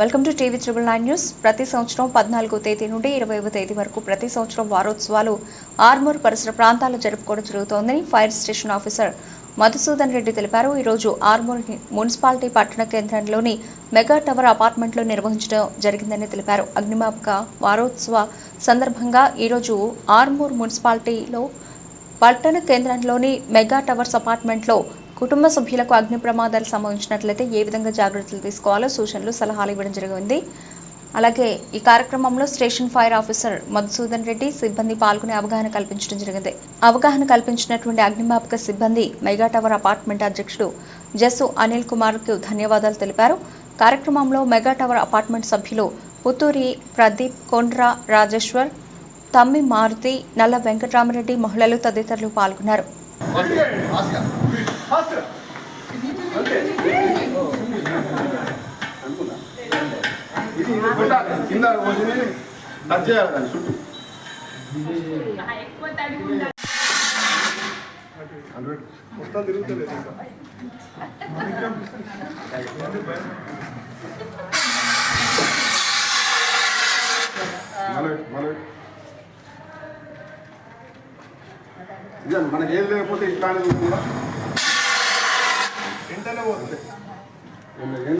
Welcome to TV triple nine news. ప్రతి సంవత్సరం పద్నాలుగో తేదీ నుండి ఇరవైవ తేదీ వరకు ప్రతి సంవత్సరం వారోత్సవాలు ఆర్మూర్ పరిసర ప్రాంతాల్లో జరుపుకోవడం జరుగుతోందని fire station officer Madhusudan Reddy తెలిపారు. ఈరోజు ఆర్మూర్ మున్సిపాలిటీ పట్టణ కేంద్రంలోని మెగా టవర్ అపార్ట్మెంట్లో నిర్వహించడం జరిగిందని తెలిపారు. అగ్నిమాపక వారోత్సవ సందర్భంగా ఈరోజు ఆర్మూర్ మున్సిపాలిటీలో పట్టణ కేంద్రంలోని మెగా టవర్స్ అపార్ట్మెంట్లో కుటుంబ సభ్యులకు అగ్ని ప్రమాదాలు సంభవించినట్లయితే ఏ విధంగా జాగ్రత్తలు తీసుకోవాలో సూచనలు సలహాలు ఇవ్వడం జరిగింది. అలాగే ఈ కార్యక్రమంలో station fire officer Madhusudan Reddy సిబ్బంది పాల్గొని అవగాహన కల్పించడం జరిగింది. అవగాహన కల్పించినటువంటి అగ్నిమాపక సిబ్బంది మెగా టవర్ అపార్ట్మెంట్ అధ్యక్షుడు జస్సు అనిల్ కుమార్కు ధన్యవాదాలు తెలిపారు. కార్యక్రమంలో మెగా టవర్ అపార్ట్మెంట్ సభ్యులు పుత్తూరి ప్రదీప్ కొండ్రా రాజేశ్వర్ తమ్మి మారుతి నల్ల వెంకటరామరెడ్డి మహిళలు తదితరులు పాల్గొన్నారు. ఇది ఇది పెట్టాలి. కింద పోసి టచ్ చేయాలి దాన్ని చుట్టూ. హండ్రెడ్. మొత్తం తిరుగుతలేదు మనకి ఏం లేకపోతే ఇట్లాంటిది కూడా Entra la voz.